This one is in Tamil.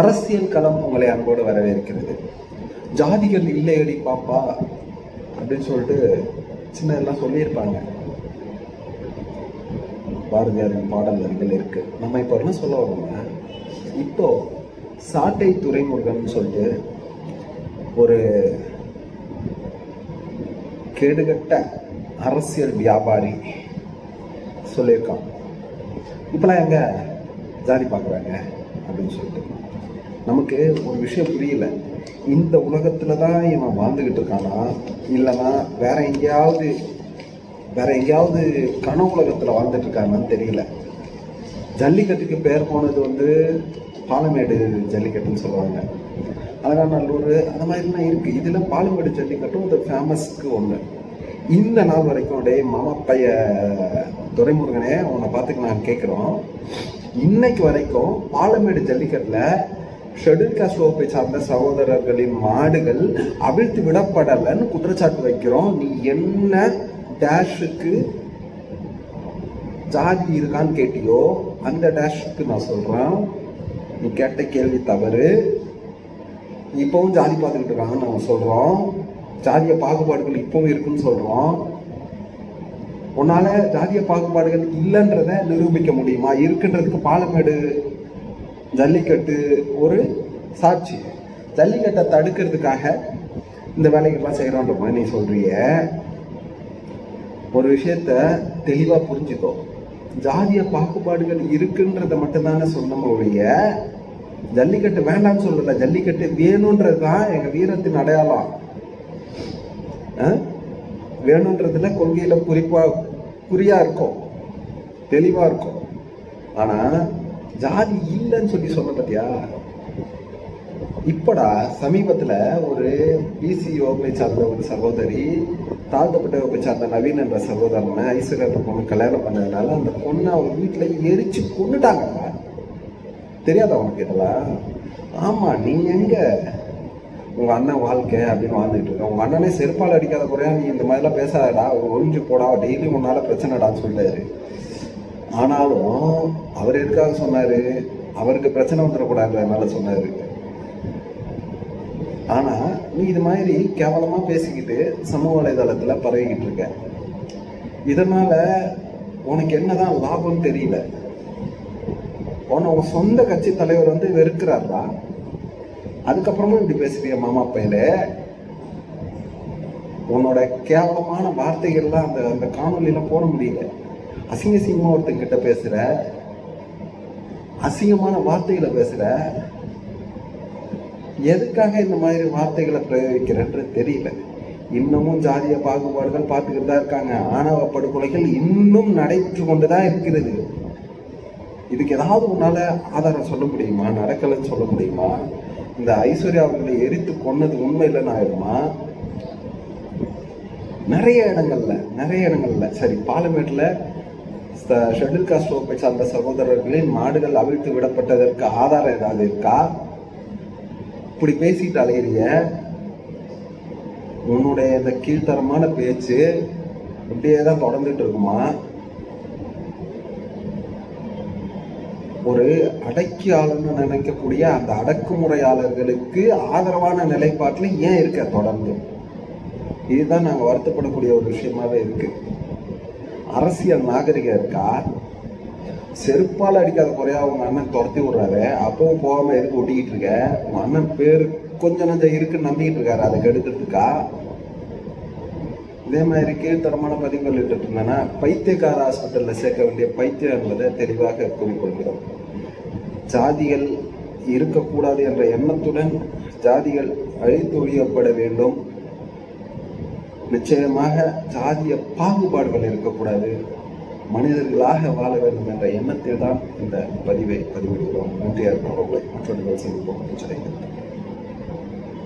அரசியல் களம் உங்களை அன்போடு வரவேற்கிறது. ஜாதிகள் இல்லையடி பாப்பா அப்படின்னு சொல்லிட்டு சின்ன எல்லாம் சொல்லியிருப்பாங்க பாரதியாரின் பாடல் வரிகள் இருக்கு. நம்ம இப்போ என்ன சொல்ல வரோம்னா இப்போ சாட்டை துறைமுருகன் சொல்லிட்டு ஒரு கேடுகட்ட அரசியல் வியாபாரி சொல்லியிருக்கான். இப்பெல்லாம் எங்க? ஜாதி பார்க்குறாங்க அப்படின்னு சொல்லிட்டு. நமக்கு ஒரு விஷயம் புரியல. இந்த உலகத்தில் தான் இவன் வாழ்ந்துக்கிட்டு இருக்கானா? இல்லைன்னா வேற எங்கேயாவது வேற எங்கேயாவது கன உலகத்தில் வாழ்ந்துட்டு இருக்காங்கன்னு தெரியல. ஜல்லிக்கட்டுக்கு பேர் போனது வந்து பாலமேடு ஜல்லிக்கட்டுன்னு சொல்லுவாங்க அலங்காநல்லூர் அந்த மாதிரிலாம் இருக்குது இதில் பாலமேடு ஜல்லிக்கட்டும் ஒரு ஃபேமஸ்க்கு ஒன்று இந்த நாள் வரைக்கும் டே மாமா பைய துரைமுருகனே உன்னை பார்த்துக்கு நான் கேட்குறோம் இன்னைக்கு வரைக்கும் பாலமேடு ஜல்லிக்கட்டில் ஷெட்யூல் காஸ்ட் வகுப்பை சார்ந்த சகோதரர்களின் மாடுகள் அவிழ்த்து விடப்படலைன்னு குற்றச்சாட்டு வைக்கிறோம். நீ என்ன டேஷுக்கு ஜாதி இருக்கான்னு கேட்டியோ அந்த டேஷுக்கு நான் சொல்கிறேன் நீ கேட்ட கேள்வி தவறு. இப்பவும் ஜாதி பார்த்துக்கிட்டு இருக்காங்கன்னு நம்ம சொல்கிறோம் ஜாதிய பாகுபாடுகள் இப்பவும் இருக்குன்னு சொல்கிறோம் உன்னால் ஜாதிய பாகுபாடுகள் இல்லைன்றத நிரூபிக்க முடியுமா? இருக்குன்றதுக்கு பாலமேடு ஜல்லிக்கட்டு ஒரு சாட்சி. ஜல்லிக்கட்டை தடுக்கிறதுக்காக இந்த வேலைகள்லாம் செய்கிறோன்ற மாதிரி நீ சொல்கிறிய ஒரு விஷயத்த தெளிவாக புரிஞ்சுக்கோ. ஜாதிய பாகுபாடுகள் இருக்குன்றத மட்டும்தானே சொன்னோம் ஒழிய ஜல்லிக்கட்டு வேண்டாம்னு சொல்லல. ஜல்லிக்கட்டு வேணுன்றது தான் எங்கள் வீரத்தின் அடையாளம். வேணுன்றதுல கொள்கையில் குறிப்பாக குறியாக இருக்கும். தெளிவாக இருக்கும். ஆனால் ஜாதி இல்லைன்னு சொல்லி சொன்ன பார்த்தியா இப்படா சமீபத்தில் ஒரு பிசி வகுப்பை சார்ந்த ஒரு சகோதரி தாழ்த்தப்பட்ட வகுப்பை சார்ந்த நவீன் என்ற சகோதரனை ஐஸ்வர்யா பொண்ணு கல்யாணம் பண்ணதுனால அந்த பொண்ணை அவங்க வீட்டில் எரிச்சு கொண்டுட்டாங்க தெரியாதா உனக்கு இதெல்லாம்? ஆமாம் நீ எங்கே? உங்கள் அண்ணன் வாழ்க்கை அப்படின்னு வாழ்ந்துட்டு இருக்க. உங்கள் அண்ணனே செருப்பால் அடிக்காத குறையா நீ இந்த மாதிரிலாம் பேசாதடா. ஒழிஞ்சு போடா. டெய்லி உன்னால பிரச்சனைடான்னு சொல்லிட்டாரு ஆனாலும் அவர் எதுக்காக சொன்னார்? அவருக்கு பிரச்சனை தரக்கூடாது அதனால் சொன்னார். ஆனால் நீ இது மாதிரி கேவலமாக பேசிக்கிட்டு சமூக வலைதளத்தில் பரவிக்கிட்டு இருக்க. இதனால் உனக்கு என்னதான் லாபம் தெரியல. உன்னை உன் சொந்த கட்சி தலைவர் வந்து வெறுக்கிறாரா? அதுக்கப்புறமும் இப்படி பேசுறிய மாமா பையில? உன்னோட கேவலமான வார்த்தைகள்லாம் அந்த அந்த காணொலியெல்லாம் போட முடியல. அசிங்க அசிங்கமா ஒருத்தங்கிட்ட பேசுகிற அசிங்கமான வார்த்தைகளை பேசுகிற எதுக்காக இந்த மாதிரி வார்த்தைகளை பிரயோகிக்கிறன்றது தெரியல. இன்னமும் ஜாதிய பாகுபாடுகள் பார்த்துக்கிட்டு தான் இருக்காங்க. ஆணவ படுகொலைகள் இன்னும் நடைபெற்று கொண்டுதான் இருக்கிறது. இதுக்கு ஏதாவது உன்னால் ஆதாரம் சொல்ல முடியுமா? நடக்கலைன்னு சொல்ல முடியுமா? இந்த ஐஸ்வர்யா அவர்களை எரித்து கொன்னது உண்மை இல்லைன்னு ஆயிடுமா நிறைய இடங்கள்ல நிறைய இடங்கள்ல. சரி பாலமேட்டில் ஷெட்யூல் காஸ்ட் வகுப்பை சார்ந்த சகோதரர்களின் மாடுகள் அவிழ்த்து விடப்பட்டதற்கு ஆதாரம் ஏதாவது இருக்கா? இப்படி பேசிட்டு அலையிறிய. உன்னுடைய இந்த கீழ்த்தரமான பேச்சு இப்படியே தான் தொடர்ந்துட்டு இருக்குமா? ஒரு அடக்கியாளர்னு நினைக்கக்கூடிய அந்த அடக்குமுறையாளர்களுக்கு ஆதரவான நிலைப்பாட்டில் ஏன் இருக்க தொடர்ந்து? இதுதான் நாங்கள் வருத்தப்படக்கூடிய ஒரு விஷயமாவே இருக்கு. அரசியல் நாகரிகம் இருக்கா? செருப்பால் அடிக்காத குறையா உங்க அண்ணன் துரத்தி விடுறாரு. அப்பவும் போகாம எதுக்கு ஒட்டிக்கிட்டு இருக்க? உங்க அண்ணன் பேர் கொஞ்சம் நஞ்சம் இருக்குன்னு நம்பிக்கிட்டு இருக்காரு. அதை கெடுக்கிறதுக்கா? இதே மாதிரி கீழ்த்தரமான பதிவுகள் இட்டு இருந்தேன்னா பைத்தியக்கார ஹாஸ்பிட்டலில் சேர்க்க வேண்டிய பைத்தியம் என்பதை தெளிவாக கூறிக்கொள்கிறோம் ஜாதிகள் இருக்கக்கூடாது என்ற எண்ணத்துடன் ஜாதிகள் அழித்தொழியப்பட வேண்டும். நிச்சயமாக ஜாதிய பாகுபாடுகள் இருக்கக்கூடாது. மனிதர்களாக வாழ வேண்டும் என்ற எண்ணத்தில் தான் இந்த பதிவை பதிவிடுகிறோம். நன்றி அர்ப்பணங்களை மற்றொரு சந்திப்போம்